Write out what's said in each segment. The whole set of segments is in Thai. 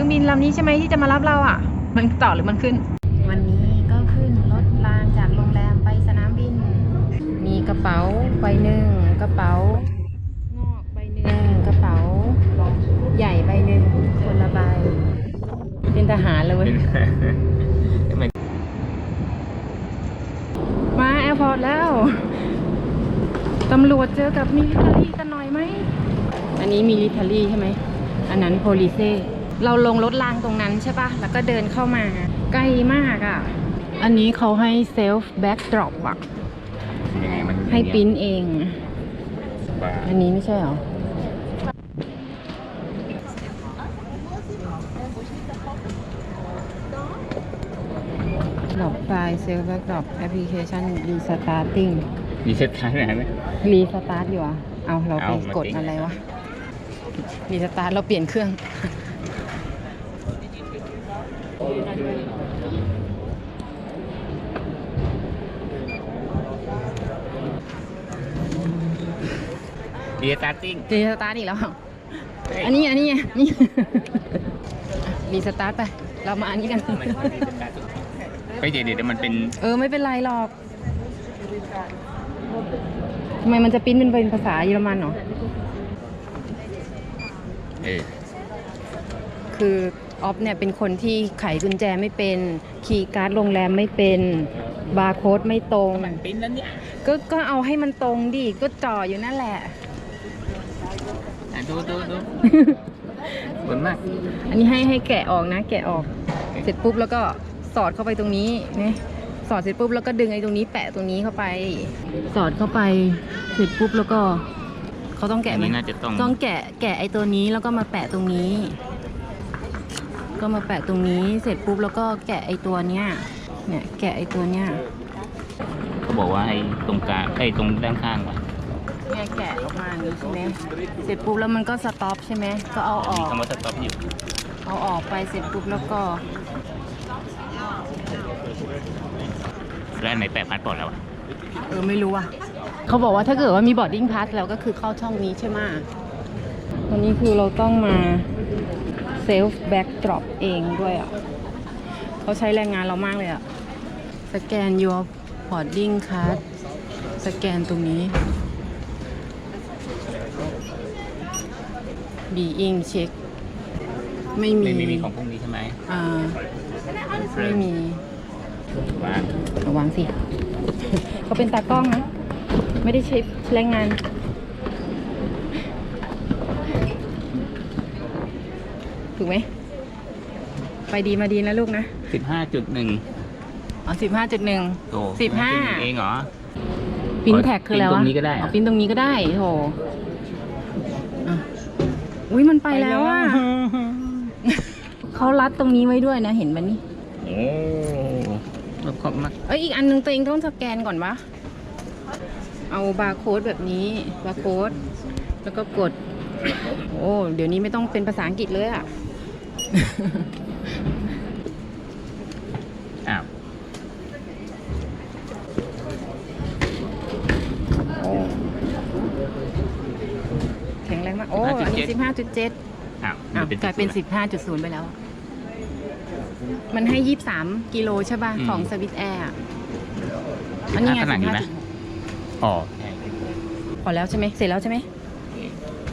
รื่องบินลำนี้ใช่ไหมที่จะมารับเราอะ มันต่อหรือมันขึ้น วันนี้ก็ขึ้นรถรางจากโรงแรมไปสนามบิน มีกระเป๋าใบหนึ่งกระเป๋างอกใบหนึ่งกระเป๋า ใหญ่ใบหนึ่งคนละใบ เป็นทหารเลยเว้ยมาแอร์พอร์ตแล้วตำรวจเจอกับมิลิเทอรี่กันหน่อยไหม อันนี้มิลิเทอรี่ใช่ไหม อันนั้นโพลิเซ เราลงรถรางตรงนั้นใช่ปะแล้วก็เดินเข้ามาใกล้มากอะ อันนี้เขาให้เซลฟ์แบ็กดรอปอะยังไงมันให้ปริ้นเองบ้าอันนี้ไม่ใช่เหรอ ดรอปไฟล์เซลฟ์แบ็กดรอปแอปพลิเคชันรีสตาร์ติ้งมีเซ็ตท้ายไหนไหมรีสตาร์ทอยู่อะ เอาเราไปเอามากดติ๊งอะไรวะรีสตาร์ทเราเปลี่ยนเครื่อง เดียตาร์ติ้งรีสตาร์ทอีกแล้วอันนี้อันนี้ไงนี่ รีสตาร์ทไป เรามาอันนี้กันเฮ้ยเดี๋ยวเดี๋ยวมันเป็นเออ ไม่เป็นไรหรอกทำไมมันจะปริ้นเป็นเป็นภาษาเยอรมันเหรอ เออคือออฟเนี่ยเป็นคนที่ไขกุญแจไม่เป็น คีย์การ์ดโรงแรมไม่เป็น บาร์โค้ดไม่ตรง มันปิ้นแล้วเนี่ย ก็ก็เอาให้มันตรงดิ ก็จ่ออยู่นั่นแหละ อะดูดูดูบนมาก อันนี้ให้ให้แกะออกนะ แกะออก เสร็จปุ๊บแล้วก็สอดเข้าไปตรงนี้นะสอดเสร็จปุ๊บแล้วก็ดึงไอ้ตรงนี้แปะตรงนี้เข้าไป สอดเข้าไปเสร็จปุ๊บแล้วก็เขาต้องอัแกะนไหมนี้น่าจะต้อง ต้องแกะแกะไอ้ตัวนี้แล้วก็มาแปะตรงนี้ ก็มาแปะตรงนี้เสร็จปุ๊บแล้วก็แกะไอ้ตัวเนี้ยเนี่ยแกะไอ้ตัวเนี้ยเขาบอกว่าให้ตรงกลางไอ้ยตรงด้านข้างว่ะ เนี่ยแกะออกมาอย่างนี้ใช่ไหมเสร็จปุ๊บแล้วมันก็สต็อปใช่ไหมก็เอาอมีอกคำว่าสต็อปอยู่เอาออกไปเสร็จปุ๊บแล้วก็แล้วอันไหนแปะพาสปอร์ตแล้วอะเออไม่รู้อะเขาบอกว่าถ้าเกิดว่ามีบอร์ดดิ้งพาสแล้วก็คือเข้าช่องนี้ใช่ไหมวันนี้คือเราต้องมาเซลฟ์แบ็กดรอปเองด้วยอะเขาใช้แรงงานเรามากเลยอะ สแกน your boarding card สแกนตรงนี้ being check ไม่มีไม่ไม่มีของพวกนี้ใช่ไหมอ่าไม่มีว่าระวังสิเขาเป็นตากล้องนะ ไม่ได้ใช้แรงงาน ถูกไหม ไปดีมาดีนะลูกนะสิบห้าจุดหนึ่งอ๋อสิบห้าจุดหนึ่งโอ้สิบห้าเองเหรอ ปิ้นแท็กคืออะไรปิ้นตวะรงนี้ก็ได้เหรออ๋อปิ้นตรงนี้ก็ได้โถอะ อุ้ยมันไปแล้วอะเขารัดตรงนี้ไว้ด้วยนะเห็นมันนี่โอ้รอบครอบมากเอ้ยอีกอันนึงตัวเองต้องสแกนก่อนวะเอาบาร์โค้ดแบบนี้บาร์โค้ดแล้วก็กด โอ้เดี๋ยวนี้ไม่ต้องเป็นภาษาอังกฤษเลยอะ อ้าว โอ้แข็งแรงมาก โอ้อันนี้สิบห้าจุดเจ็ดอ้าวอ้าวมักลายเป็นสิบห้าจุดศูนย์ไปแล้ว มันให้ยี่สามกิโลใช่ป่ะ ของสวิตแอร์อันนี้ไงขนาดสิบอยู่ห้านะอ๋อใช่พอแล้วใช่ไหมเสร็จแล้วใช่ไหม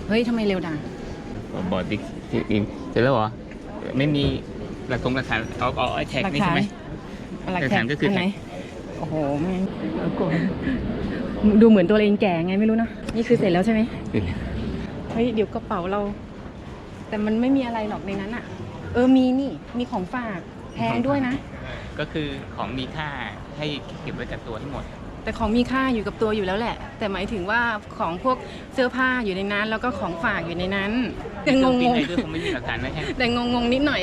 เฮ้ยทำไมเร็วดังบอร์ดดิกอินเสร็จแล้วเหรอ ไม่มีหลักทงหลักฐานเอาเอาไอ้แท็กนี่ใช่ไหมหลักหลักฐาฐานนก็คืออันไหนแท็กโอ้โหแม่งเอาก่อนดูเหมือนตัวเองแก่ไงไม่รู้นะนี่คือเสร็จแล้วใช่ไหมเฮ้ยเดี๋ยวกระเป๋าเรา แต่มันไม่มีอะไรหรอกในนั้นอะเออมีนี่ มีของฝากแพงด้วยนะ ก็คือของมีค่าให้เก็บไว้กับตัวให้หมด แต่ของมีค่าอยู่กับตัวอยู่แล้วแหละ แต่หมายถึงว่าของพวกเสื้อผ้าอยู่ในนั้น แล้วก็ของฝากอยู่ในนั้นแต่งเครื่องงปิ้นงให้ด้วยคงไม่มีหลักฐานนะแค่แต่งงงๆนิดหน่อย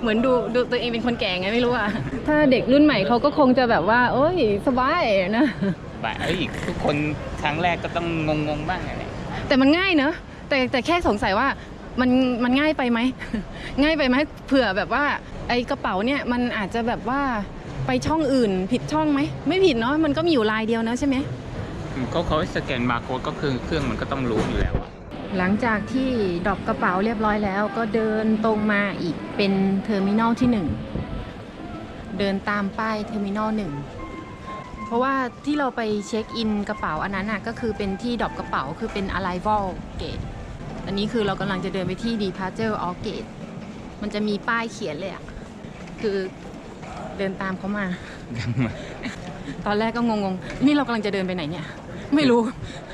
เหมือนดูดูตัวเองเป็นคนแก่ไงไม่รู้อะถ้าเด็กรุ่นใหม่เขาก็คงจะแบบว่าโอ้ยสบายนะบ่าเอ้ยทุกคนครั้งแรกก็ต้องงงๆบ้างอะไรแต่มันง่ายเนอะ แต่แต่แค่สงสัยว่ามันมันง่ายไปไหม ง่ายไปไหมเผื่อแบบว่าไอกระเป๋าเนี่ยมันอาจจะแบบว่าไปช่องอื่นผิดช่องไหม ไม่ผิดเนาะมันก็มีอยู่ลายเดียวเนอะใช่ไหมเขาเขาสแกนบาร์โค้ดก็คือเครื่องมันก็ต้องรู้อยู่แล้วอะหลังจากที่ดรอปกระเป๋าเรียบร้อยแล้ว ก็เดินตรงมาอีกเป็นเทอร์มินอลที่หนึ่งเดินตามป้ายเทอร์มินอลหนึ่งเพราะว่าที่เราไปเช็คอินกระเป๋าอันนั้นน่ะก็คือเป็นที่ดรอปกระเป๋าคือเป็น arrival gate อันนี้คือเรากำลังจะเดินไปที่ departure or gate มันจะมีป้ายเขียนเลยอะคือเดินตามเขามา ตอนแรกก็งงๆ นี่เรากำลังจะเดินไปไหนเนี่ย ไม่รู้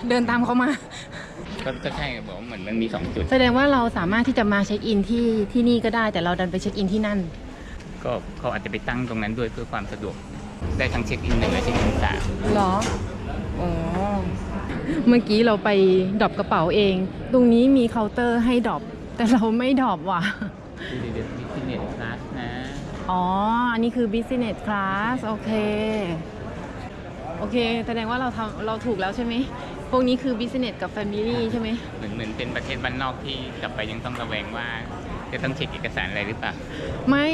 เดินตามเขามา ก็ก็ใช่บอกว่าเหมือนมันมีสองจุด แสดงว่าเราสามารถที่จะมาเช็คอินที่ที่นี่ก็ได้ แต่เราดันไปเช็คอินที่นั่น ก็เขาอาจจะไปตั้งตรงนั้นด้วยเพื่อความสะดวก ได้ทั้งเช็คอินหนึ่งและเช็คอินสามเหรอ อ๋อ เมื่อกี้เราไปดรอปกระเป๋าเอง ตรงนี้มีเคาน์เตอร์ให้ดรอปแต่เราไม่ดรอปว่ะ ดูดิเดี๋ยวมีฟิตเนสคลาสนะอ๋อ อันนี้คือ business class โอเค โอเค แสดงว่าเราทำเราถูกแล้วใช่ไหมพวกนี้คือ business กับ family ใช่ไหม เหมือนเหมือนเป็นประเทศบ้านนอกที่กลับไปยังต้องระแวงว่า จะต้องเช็คเอกสารอะไรหรือเปล่า ไม่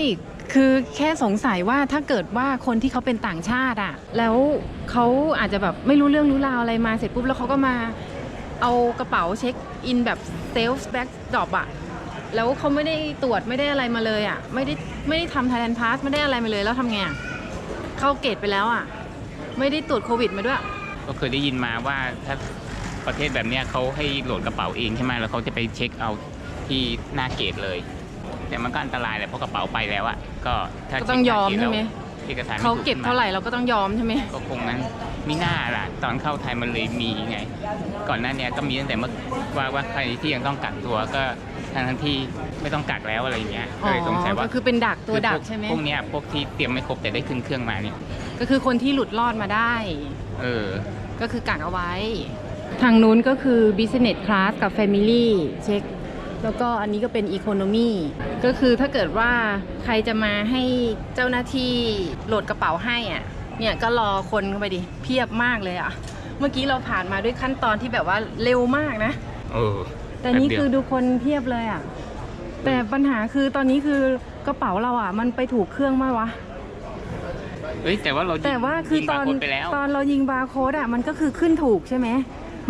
คือแค่สงสัยว่าถ้าเกิดว่าคนที่เขาเป็นต่างชาติอะแล้วเขาอาจจะแบบไม่รู้เรื่องรู้ราวอะไรมาเสร็จปุ๊บแล้วเขาก็มาเอากระเป๋าเช็คอินแบบเซลฟ์แบ็กดรอปอะแล้วเขาไม่ได้ตรวจไม่ได้อะไรมาเลยอะไม่ได้ไม่ได้ทำไทยแลนด์พาสไม่ได้อะไรมาเลยแล้วทำไงอะเข้าเกตไปแล้วอะไม่ได้ตรวจโควิดมาด้วย ก็เคยได้ยินมาว่าถ้าประเทศแบบเนี้ยเขาให้โหลดกระเป๋าเองใช่ไหมแล้วเขาจะไปเช็คเอา ที่หน้าเกตเลย แต่มันก็อันตรายแหละเพราะกระเป๋าไปแล้วอะก็ถ้าก็ต้องยอมช็คใช่ไหมเอกสารไม่เขาถูเก็บขึ้นมเท่าไหร่เราก็ต้องยอมใช่ไหมก็คงนั้นมีหน้าล่ะ ตอนเข้าไทยมันเลยมีไง ก่อนหน้าเนี้ยก็มีตั้งแต่เมื่อว่าว่าใครที่ยังต้องกักตัวก็ทั้งทั้งที่ไม่ต้องกักแล้วอะไรอย่างเงี้ยก็เลยสงสัยว่าก็คือเป็นดักตัวดักพใช่ไหมพวกเนี้ยพวกที่เตรียมไม่ครบแต่ได้ขึ้นเครื่องมาเนี่ยก็คือคนที่หลุดรอดมาได้ เออ ก็คือกักเอาไว้ ทางนู้นก็คือ business class กับ family เช็ค แล้วก็อันนี้ก็เป็น economy ก็คือถ้าเกิดว่าใครจะมาให้เจ้าหน้าที่โหลดกระเป๋าให้อะเนี่ยก็รอคนเข้าไปดิเพียบมากเลยอะ เมื่อกี้เราผ่านมาด้วยขั้นตอนที่แบบว่าเร็วมากนะเออแต่นี่ป๊บเดียวคือดูคนเพียบเลยอะแต่ปัญหาคือตอนนี้คือกระเป๋าเราอะ มันไปถูกเครื่องมาวะเอ้ยแต่ว่าเรายิงแต่ว่าคือยิงตอนบาร์โค้ดไปแล้วตอนเรายิงบาร์โค้ดอะมันก็คือขึ้นถูกใช่ไหม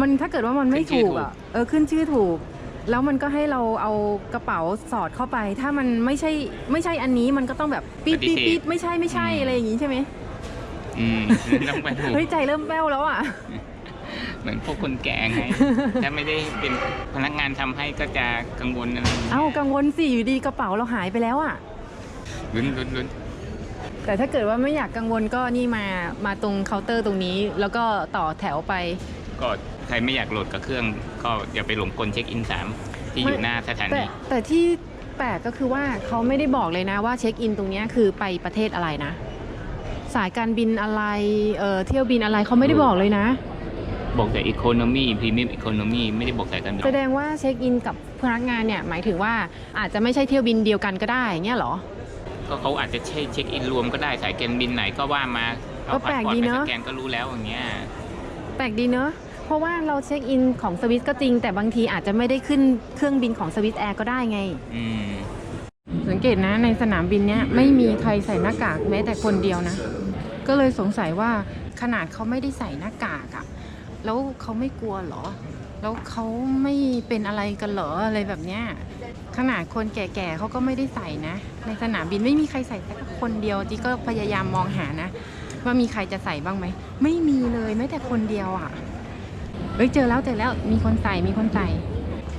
มันถ้าเกิดว่ามันไม่ขึ้นชื่ถูอกอะเออขึ้นชื่อถูก แล้วมันก็ให้เราเอากระเป๋าสอดเข้าไป ถ้ามันไม่ใช่ไม่ใช่อันนี้มันก็ต้องแบบปี๊ดปี๊ดปี๊ดไม่ใช่ไม่ใช่อะไรอย่างงี้ใช่ไหมอืมต้องไปถูกเฮ้ยใจเริ่มแป้วแล้วอะเหมือนพวกคนแก่ไง ถ้าไม่ได้เป็นพนักงานทำให้ก็จะกังวลอะไรย่งงี้ยเอ้ากังวลสิอยู่ดีกระเป๋าเราหายไปแล้วอะลุ้นลุ้นลุ้นแต่ถ้าเกิดว่าไม่อยากกังวลก็นี่มามาตรงเคาน์เตอร์ตรงนี้ แล้วก็ต่อแถวไปก็ ใครไม่อยากโหลดกับเครื่อง ก็อย่าไปหลงกลเช็คอินสามที่อยู่หน้าสถาแต่นี แต่ที่แปลกก็คือว่าเขาไม่ได้บอกเลยนะว่าเช็คอินตรงเนี้ยคือไปประเทศอะไรนะ สายการบินอะไรเออเที่ยวบินอะไรเขาไม่ได้บอกเลยนะ บอกแต่อีโคโนมีพรีเมียมอีโคโนมีไม่ได้บอกสายการบินแสดงว่าเช็คอินกับพนักงานเนี่ยหมายถึงว่าอาจจะไม่ใช่เที่ยวบินเดียวกันก็ได้เงี้ยเหรอ ก็เขาอาจจะใช่เช็คอินรวมก็ได้สายการบินไหนก็ว่ามาเอาก็พาแปลสกปอร์ตดีไปเนสอะ แกนก็รู้แล้วอย่างเงี้ย แปลกดีเนอะเพ ราะว่าเราเช็คอินของสวิสก็จริง แต่บางทีอาจจะไม่ได้ขึ้นเครื่องบินของสวิสแอร์ก็ได้ไง อืมสังเกตนะในสนามบินเนี้ยไม่มีใครใส่หน้ากากแม้แต่คนเดียวนะ ก็เลยสงสัยว่าขนาดเขาไม่ได้ใส่หน้ากากอะแล้วเขาไม่กลัวเหรอ แล้วเขาไม่เป็นอะไรกันเหรออะไรแบบเนี้ยขนาดคนแก่ๆเขาก็ไม่ได้ใส่นะ ในสนามบินไม่มีใครใส่สักคนเดียวจีก็พยายามมองหานะ ว่ามีใครจะใส่บ้างไหมไม่มีเลยแม้แต่คนเดียวอะ่ะ ฮ้ยเจอแล้วเจอแล้วมีคนใส่มีคนใส่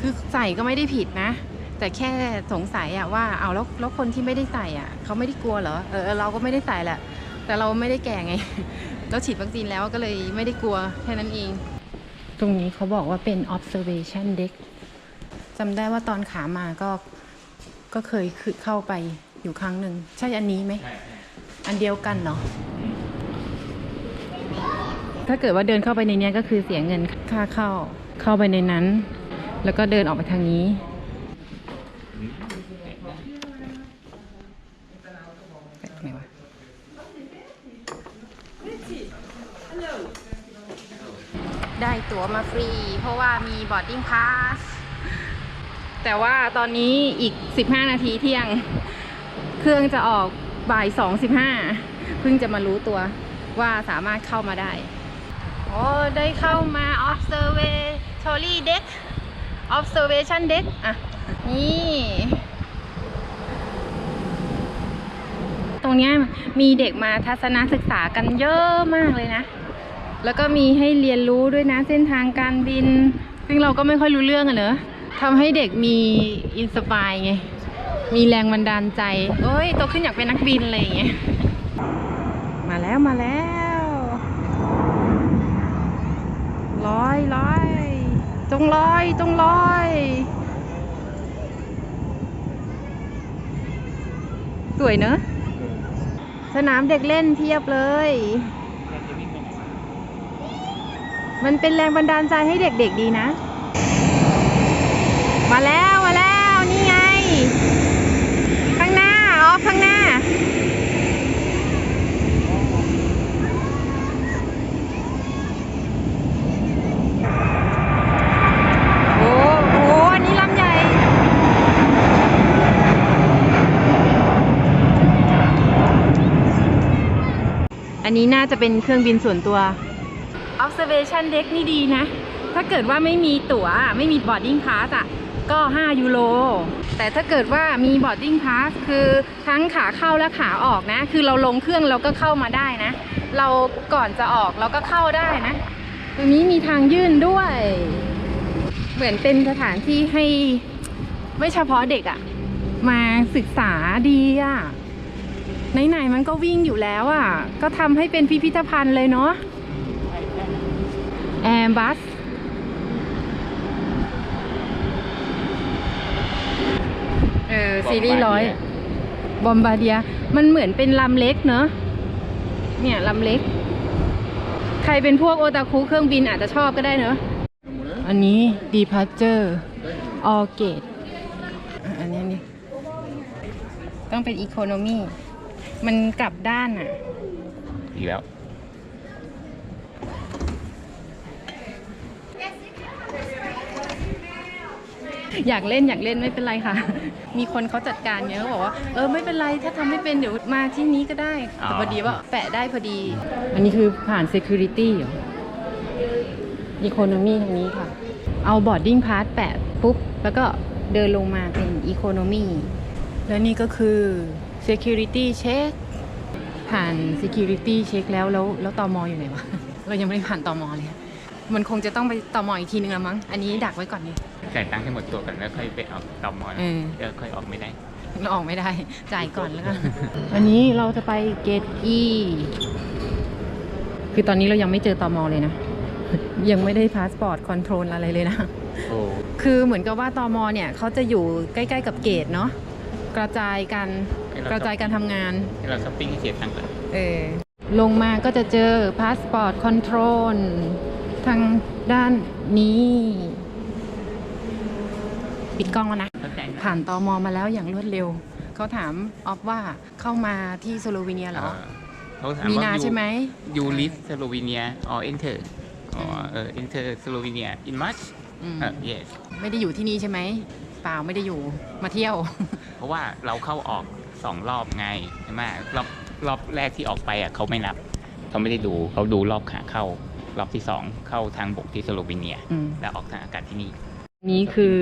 คือใส่ก็ไม่ได้ผิดนะ แต่แค่สงสัยอะว่าเอาแล้วแล้วคนที่ไม่ได้ใส่อะเขาไม่ได้กลัวเหรอเออเราก็ไม่ได้ใส่แหละแต่เราไม่ได้แก่ไงแล้วฉีดวัคซีนแล้วก็เลยไม่ได้กลัวแค่นั้นเอง ตรงนี้เขาบอกว่าเป็น observation deck จำได้ว่าตอนขามาก็ก็เคยคือเข้าไปอยู่ครั้งหนึ่งใช่อันนี้ไหมใช่อันเดียวกันเนาะ ถ้าเกิดว่าเดินเข้าไปในเนี้ยก็คือเสียเงินค่าเข้าเข้าไปในนั้น แล้วก็เดินออกไปทางนี้แปลกไหมวะได้ตั๋วมาฟรี เพราะว่ามีบอร์ดดิ้งพาสแต่ว่าตอนนี้อีก 15 นาทีเที่ยง เครื่องจะออกบ่าย2.15เพิ่งจะมารู้ตัวว่าสามารถเข้ามาได้ โอ้ได้เข้ามา observatory deck observation deck อะ นี่ ตรงนี้มีเด็กมาทัศนศึกษากันเยอะมากเลยนะ แล้วก็มีให้เรียนรู้ด้วยนะ เส้นทางการบิน ซึ่งเราก็ไม่ค่อยรู้เรื่องอะเนอะทำให้เด็กมีอินสปายไง มีแรงบันดาลใจ เอ้ยโตขึ้นอยากเป็นนักบินอะไรอย่างเงี้ย มาแล้วมาแล้วล อยลอยจงลอยจงลอยสวยเนอะสนามเด็กเล่นเพียบเลย มันเป็นแรงบันดาลใจให้เด็กๆดีนะ มาแล้วมาแล้วนี่ไง ข้างหน้าออฟข้างหน้า โอ้โห อันนี้ลำใหญ่ อั นนี้น่าจะเป็นเครื่องบินส่วนตัว observation deck นี่ดีนะ ถ้าเกิดว่าไม่มีตั๋วไม่มี boarding pass อะ ก็ 5 ยูโร แต่ถ้าเกิดว่ามี boarding pass คือทั้งขาเข้าและขาออกนะ คือเราลงเครื่องเราก็เข้ามาได้นะ เราก่อนจะออกเราก็เข้าได้นะตรงนี้มีทางยื่นด้วย เหมือนเป็นสถานที่ให้ไม่เฉพาะเด็กอะมาศึกษาดีอะ ไหนๆมันก็วิ่งอยู่แล้วอะก็ทำให้เป็นพิพิธภัณฑ์เลยเนาะแอร์บัสเออซีรีส์ร้อยบอมบาเดีย มันเหมือนเป็นลำเล็กเนอะเนี่ยลำเล็ก ใครเป็นพวกโอตาคุเครื่องบินอาจจะชอบก็ได้เนอะอันนี้ departure all gate อะอันนี้นี่ต้องเป็น economy มั นกลับด้านอะ อีกแล้ว อยากเล่นอยากเล่นไม่เป็นไรค่ะ มีคนเขาจัดการเยอะบอกว่าเออไม่เป็นไรถ้าทำไม่เป็นเดี๋ยวมาที่นี้ก็ได้ อ๋อ แต่พอดีว่าแปะได้พอดี อันนี้คือผ่าน security เหรอ economy ทางนี้ค่ะ เอา boarding pass แปะปุ๊บ แล้วก็เดินลงมาเป็น economy แล้วนี่ก็คือ security check ผ่าน security check แล้วแล้วแล้วตอมออยู่ไหนวะ เรายังไม่ได้ผ่านตอมอเลย มันคงจะต้องไปตอมออีกทีนึงละมั้ง อันนี้ดักไว้ก่อนนี่จ่ายตังค์ให้หมดตัวก่อนแล้วค่อยไปเอาตอมอเออเดี๋ยวค่อยออกไม่ได้เราออกไม่ได้ จ่ายก่อนแล้วกันอันนี้เราจะไปเกตอีคือตอนนี้เรายังไม่เจอตอมอเลยนะ ยังไม่ได้พาสปอร์ตคอนโทรลอะไรเลยนะโอ้คือเหมือนกับว่าตอมอเนี่ยเขาจะอยู่ใกล้ ๆ กับเกตเนาะกระจายกัน กระจายการทำงาน ให้เราช้อปปิ้งให้เสียตังค์ก่อนเออลงมาก็จะเจอพาสปอร์ตคอนโทรลทางด้านนี้ ปิดกล้องแล้วนะ เข้าใจนะ ผ่านตอมอมาแล้วอย่างรวดเร็ว เขาถามออฟว่าเข้ามาที่สโลวีเนียเหรอ เขาถามมีว่านา you- ใช่ไหม you live Slovenia or enter อ๋อเออ enter Slovenia in March อืม เออ yes ไม่ได้อยู่ที่นี่ใช่ไหม เปล่าไม่ได้อยู่ มาเที่ยว เพราะว่าเราเข้าออก สองรอบไงใช่ไหมรอบรอบแรกที่ออกไปอะเขาไม่นับเขาไม่ได้ดูเขาดูรอบขาเข้ารอบที่สองเข้าทางบกที่สโลวีเนีย อืมแล้วออกทางอากาศที่นี่ นี่คือ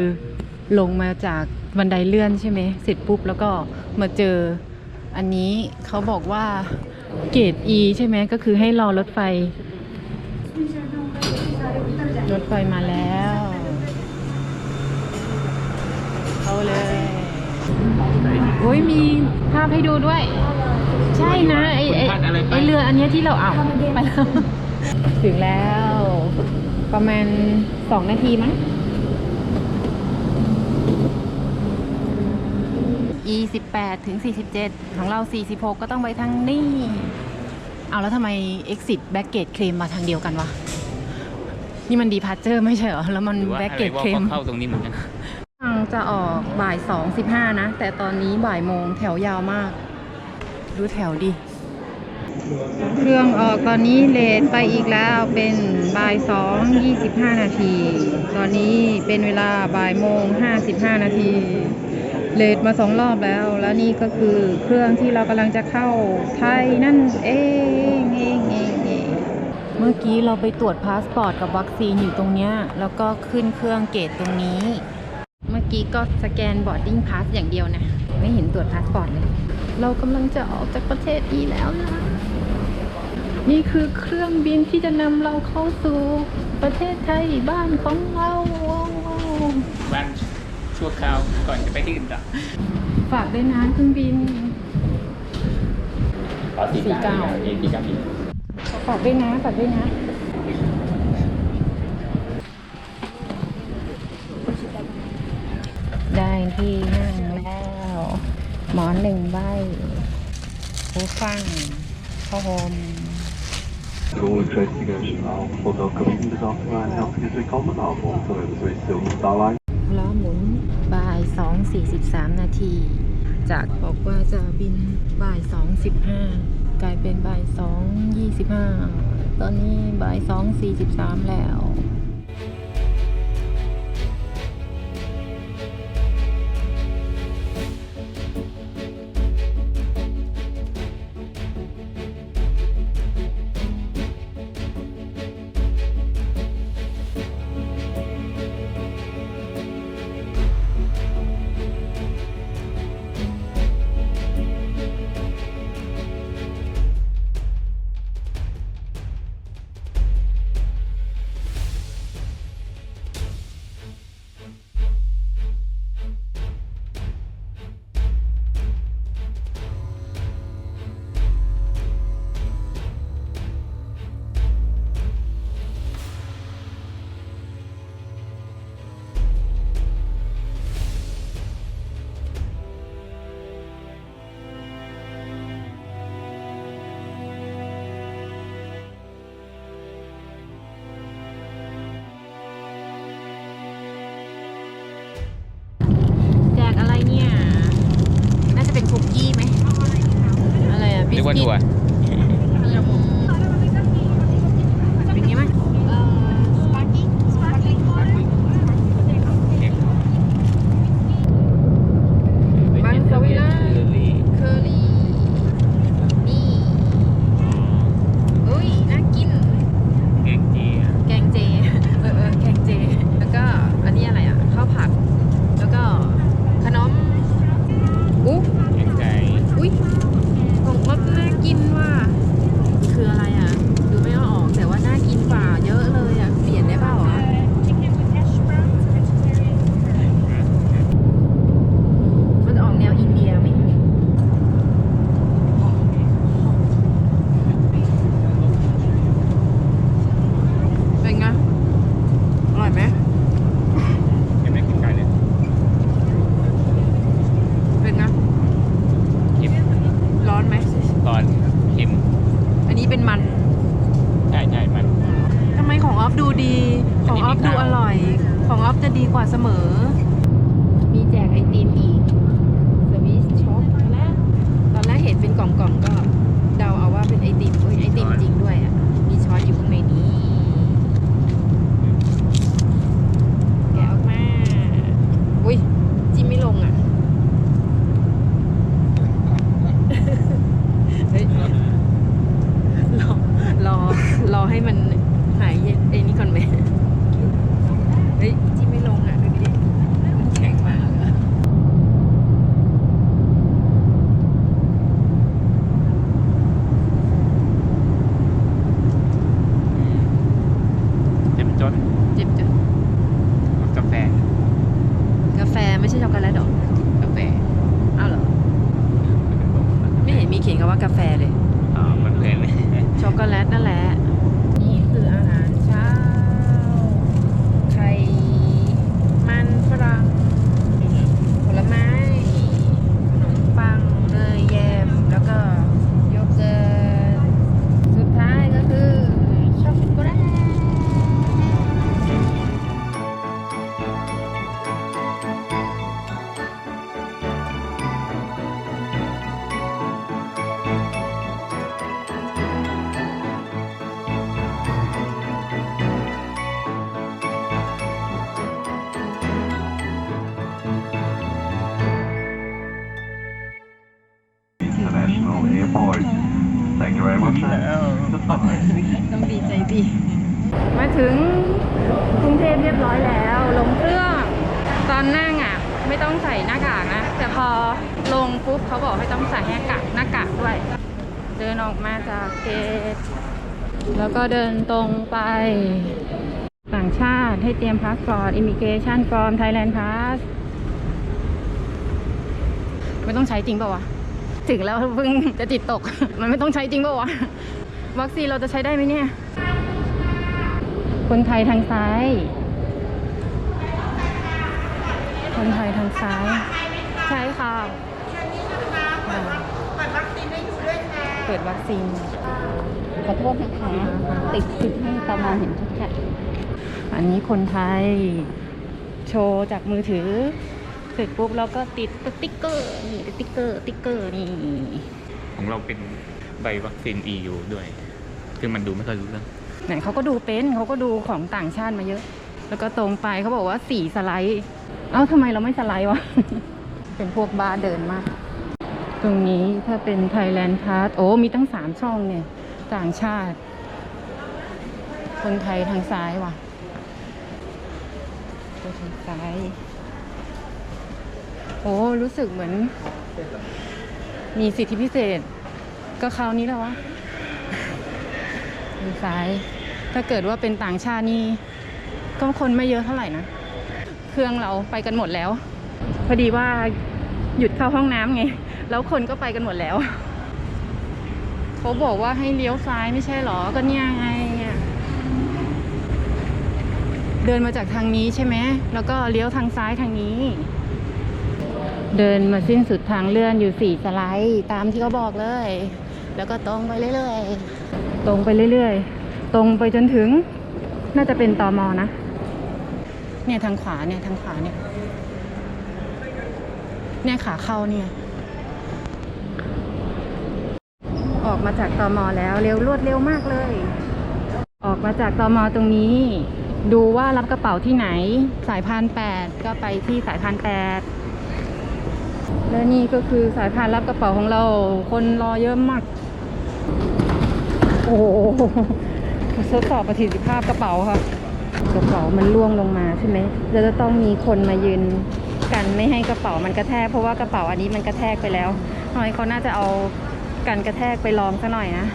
ลงมาจากบันไดเลื่อนใช่ไหมเสร็จปุ๊บแล้วก็มาเจอ อันนี้เขาบอกว่าเกรด E ใช่ไหมก็คือให้รอรถไฟ รถไฟมาแล้ว เข้าเลยโอ้ยมีภาพให้ดูด้วย ใช่นะไอไอคุณพลาดอะไรไปไอเรืออันเนี้ยที่เราเอาไปแล้วถึงแล้ว ประมาณสองนาทีมั้ง E 18ถึง47ของเรา46ก็ต้องไปทางนี้เอาแล้วทำไม exit baggage claim มาทางเดียวกันวะ นี่มัน departure ไม่ใช่เหรอ แล้วมันหรือว่าอะไร baggage ว่า claim เขาเข้าตรงนี้เหมือนกันทาง จะออกบ่ายสองสิบห้านะ แต่ตอนนี้บ่ายโมงแถวยาวมาก ดูแถวดิ เครื่องออกตอนนี้เลทไปอีกแล้วเป็นบ่ายสองยี่สิบห้านาที ตอนนี้เป็นเวลาบ่ายโมงห้าสิบห้านาที เลทมาสองรอบแล้ว แล้วนี่ก็คือเครื่องที่เรากำลังจะเข้าไทยนั่นเองเองเองเองเมื่อกี้เราไปตรวจพาสปอร์ตกับวัคซีนอยู่ตรงเนี้ย แล้วก็ขึ้นเครื่องเกตตรงนี้ กี้ก็สแกนบอร์ดดิ้งพาสอย่างเดียวนะ ไม่เห็นตรวจพาสปอร์ตเลย เรากำลังจะออกจากประเทศอีแล้วนะ นี่คือเครื่องบินที่จะนำเราเข้าสู่ประเทศไทยบ้านของเราบ้านชั่วคราวก่อนจะไปที่อื่นจ้ะฝากด้วยนะเครื่องบินสี่เก้าสี่เก้าบินฝากด้วยนะฝากด้วยนะ ที่นั่งแล้ว หมอนหนึ่งใบหูฟังผ้าห่ม Vrolijk reisgangjournaal. Voor welke vriendenafspraak helpen ze komen af op de website Starline. ล้อหมุนบ่าย 2.43 นาที จากบอกว่าจะบินบ่าย 2.15 กลายเป็นบ่าย 2.25 ตอนนี้บ่าย 2.43 แล้ว กว่าเสมอ ต้องดีใจดี มาถึงกรุงเทพเรียบร้อยแล้ว ลงเครื่องตอนนั่งอะไม่ต้องใส่หน้ากากนะ แต่พอลงปุ๊บเขาบอกให้ต้องใส่หน้ากากหน้ากากด้วย เดินออกมาจากเกตแล้วก็เดินตรงไป ต่างชาติให้เตรียมพาสปอร์ตอิมิเกชันฟอร์มไทยแลนด์พาสไม่ต้องใช้จริงเปล่าวะ ถึงแล้วเพิ่งจะจิตตก มันไม่ต้องใช้จริงเปล่าวะ วัคซีนเราจะใช้ได้ไหมเนี่ย คนไทยทางซ้าย คนไทยทางซ้าย ใช่ค่ะเปิดวัคซีนให้ดูด้วยค่ะเปิดวัคซีนขอโทษนะคะติดติดให้ตามองเห็นชัดอันนี้คนไทยโชว์จากมือถือเสร็จปุ๊บเราก็ติดติ๊กเกอร์นี่ติ๊กเกอร์ติ๊กเกอร์นี่ของเราเป็น ใบวัคซีน EU ด้วย ซึ่งมันดูไม่ค่อยรู้เรื่องไหนเขาก็ดูเป็นเขาก็ดูของต่างชาติมาเยอะ แล้วก็ตรงไปเขาบอกว่าสีสไลด์ เอ้าทำไมเราไม่สไลด์วะ เป็นพวกบ้าเดินมาก ตรงนี้ถ้าเป็น Thailand Pass โอ้ มีตั้งสามช่องเนี่ย ต่างชาติ คนไทยทางซ้ายว่ะตัวทางซ้าย โอ้ รู้สึกเหมือน มีสิทธิพิเศษ ก็คราวนี้แล้ววะทางซ้าย ถ้าเกิดว่าเป็นต่างชาตินี่ก็คนไม่เยอะเท่าไหร่นะ เครื่องเราไปกันหมดแล้ว พอดีว่าหยุดเข้าห้องน้ำไง แล้วคนก็ไปกันหมดแล้ว เขาบอกว่าให้เลี้ยวซ้ายไม่ใช่หรอ ก็เนี่ยไงเดินมาจากทางนี้ใช่ไหม แล้วก็เลี้ยวทางซ้ายทางนี้ เดินมาสิ้นสุดทางเลื่อนอยู่สี่สไลด์ ตามที่เขาบอกเลย แล้วก็ตรงไปเรื่อยๆ ตรงไปเรื่อยๆ ตรงไปจนถึงน่าจะเป็นตอมอนะ เนี่ยทางขวาเนี่ยทางขวาเนี่ย เนี่ยขาเข้าเนี่ย ออกมาจากตอมอแล้วเร็วรวดเร็วมากเลย ออกมาจากตอมอตรงนี้ ดูว่ารับกระเป๋าที่ไหน สายพานแปดก็ไปที่สายพานแปดและนี่ก็คือสายพานรับกระเป๋าของเรา คนรอเยอะมากโอ้โหทดสอบประสิทธิภาพกระเป๋าค่ะกระเป๋ามันล่วงลงมาใช่ไหมจะจะต้องมีคนมายืนกันไม่ให้กระเป๋ามันกระแทกเพราะว่ากระเป๋าอันนี้มันกระแทกไปแล้วหน่อยเขาน่าจะเอากันกระแทกไปลองซะหน่อยนะ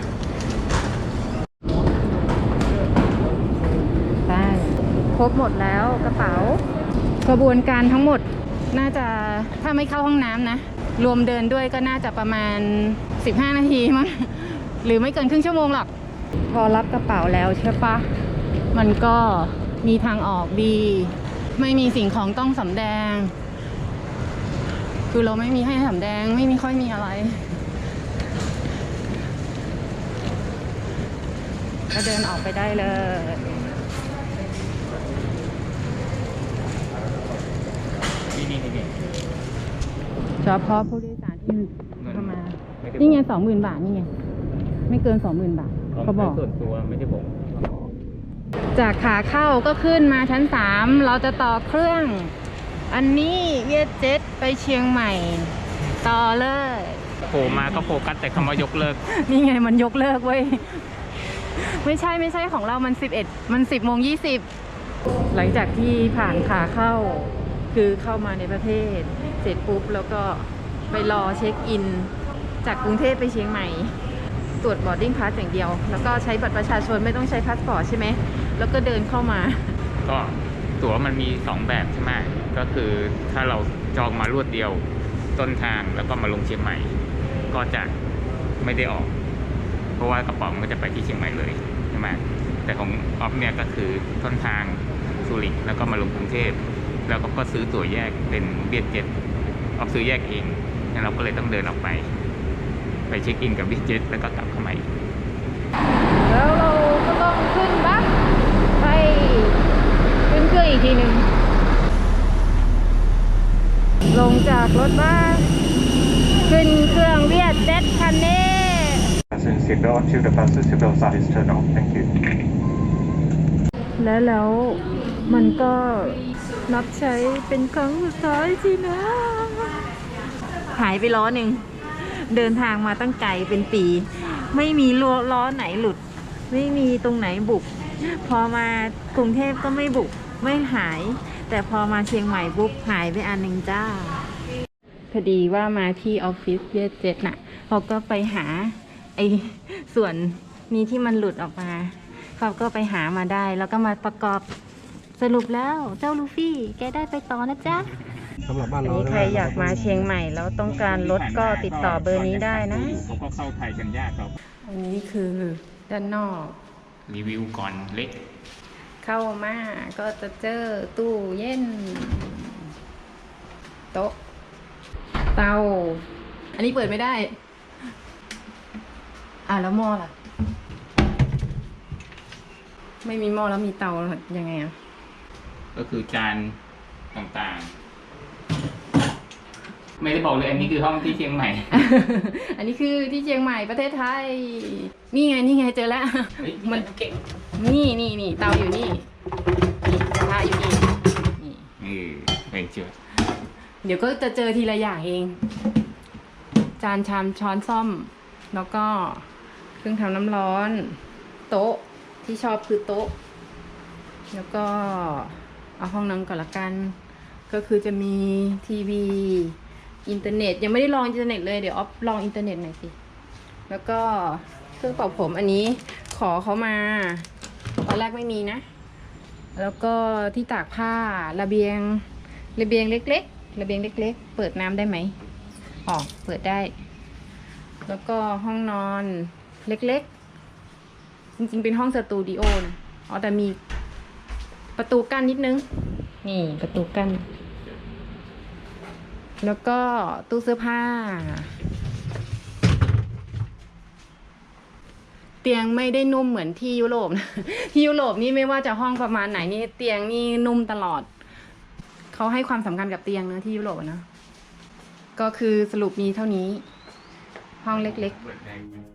ได้ครบหมดแล้วกระเป๋า กระบวนการทั้งหมดน่าจะถ้าไม่เข้าห้องน้ำนะ รวมเดินด้วยก็น่าจะประมาณ 15 นาทีมั้ง หรือไม่เกินครึ่งชั่วโมงหรอก พอรับกระเป๋าแล้วใช่ปะ มันก็มีทางออกดี ไม่มีสิ่งของต้องสำแดง คือเราไม่มีให้สำแดงไม่มีค่อยมีอะไรก็เดินออกไปได้เลย นี่นี่นี่นี่เฉพาะผู้โดยสารที่เข้ามาไม่ได้นี่ไงสองหมื่นบาท นี่ไง ไม่เกินสองหมื่นบาทเขาบอกส่วนตัวไม่ใช่ผมจากขาเข้าก็ขึ้นมาชั้นสามเราจะต่อเครื่อง อันนี้เวียดเจ็ตไปเชียงใหม่ ต่อเลยโผล่มาก็โฟกัสแต่คำว่ายกเลิก นี่ไงมันยกเลิกเว้ย ไม่ใช่ไม่ใช่ของเรามันสิบเอ็ดมันสิบโมงยี่สิบหลังจากที่ผ่านขาเข้า คือเข้ามาในประเทศ เสร็จปุ๊บแล้วก็ไปรอเช็คอิน จากกรุงเทพไปเชียงใหม่ ตรวจบอร์ดดิ้งพาสอย่างเดียว แล้วก็ใช้บัตรประชาชนไม่ต้องใช้พาสปอร์ตใช่ไหม แล้วก็เดินเข้ามา ก็ตั๋วมันมีสองแบบใช่ไหมก็คือถ้าเราจองมารวดเดียวต้นทางแล้วก็มาลงเชียงใหม่ ก็จะไม่ได้ออก เพราะว่ากระป๋องมันจะไปที่เชียงใหม่เลยใช่ไหมแต่ของออฟเนี่ยก็คือต้นทางสุรินทร์แล้วก็มาลงกรุงเทพแล้วก็ก็ซื้อตั๋วแยกเป็นเบียดเจ็ตออฟซื้อแยกเองแล้วเราก็เลยต้องเดินออกไป ไปเช็คอินกับบิสเจ็ตแล้วก็กลับเข้ามาอีก แล้วเราก็ต้องขึ้นบัสไป ขึ้นเครื่องอีกทีหนึ่งลงจากรถบัสขึ้นเครื่องเวียดเจ็ตคันนี้ Fasten seatbelt until the fasten seatbelt sign is turned on. Thank you. และแล้วมันก็นับใช้เป็นครั้งสุดท้ายสินะ หายไปล้อหนึ่ง เดินทางมาตั้งไกลเป็นปี ไม่มีล้อล้อไหนหลุด ไม่มีตรงไหนบุบพอมากรุงเทพก็ไม่บุบ ไม่หาย แต่พอมาเชียงใหม่ปุ๊บหายไปอันหนึ่งจ้า พอดีว่ามาที่ออฟฟิศเยเจ็ดน่ะเขาก็ไปหาไอ้ส่วนนี้ที่มันหลุดออกมา เขาก็ไปหามาได้ แล้วก็มาประกอบสรุปแล้วเจ้าลูฟี่ แกได้ไปต่อนะจ๊ะสำหรับบ้านอันเรานี้ใครอยากมาเชียงใหม่แล้วต้องการรถก็ติดต่อเบอร์นี้ได้นะเขาก็เข้าไทยกันยากครับอันนี้คือด้านนอก รีวิวก่อนเล็ก เข้ามาก็จะเจอตู้เย็นโต๊ะเตา อันนี้เปิดไม่ได้ อะแล้วหม้อล่ะ ไม่มีหม้อแล้วมีเตายังไงอะ ก็คือจานต่างๆ ไม่ได้บอกเลยอันนี้คือห้องที่เชียงใหม่ อันนี้คือที่เชียงใหม่ประเทศไทย นี่ไงนี่ไงเจอแล้วเฮ้ยมันเก่ง นี่นี่นี่เตาอยู่นี่นี่กระทะอยู่นี่นี่เออไม่เชื่อเดี๋ยวก็จะเจอทีละอย่างเอง จานชามช้อนซ่อม แล้วก็เครื่องทำน้ำร้อน โต๊ะที่ชอบคือโต๊ะ แล้วก็เอาห้องนั้นก่อนละกัน ก็คือจะมีทีวี อินเทอร์เน็ต ยังไม่ได้ลองอินเทอร์เน็ตเลยเดี๋ยวออฟลองอินเทอร์เน็ตหน่อยสิ แล้วก็เครื่องเป่าผมอันนี้ขอเขามาต อนแรกไม่มีนะ แล้วก็ที่ตากผ้าระเบียงระเบียงเล็ก ๆ ระเบียงเล็ก ๆ เปิดน้ำได้ไหมอ๋อเปิดได้ แล้วก็ห้องนอนเล็ก ๆ จริง ๆ เป็นห้องสตูดิโอนะอ๋อแต่มีประตูกั้นนิดนึง นี่ประตูกั้น แล้วก็ตู้เสื้อผ้า เตียงไม่ได้นุ่มเหมือนที่ยุโรปนะที่ยุโรปนี่ไม่ว่าจะห้องประมาณไหนนี่เตียงนี่นุ่มตลอด เขาให้ความสำคัญกับเตียงเนอะที่ยุโรปนะ ก็คือสรุปมีเท่านี้ ห้องเล็ก ๆ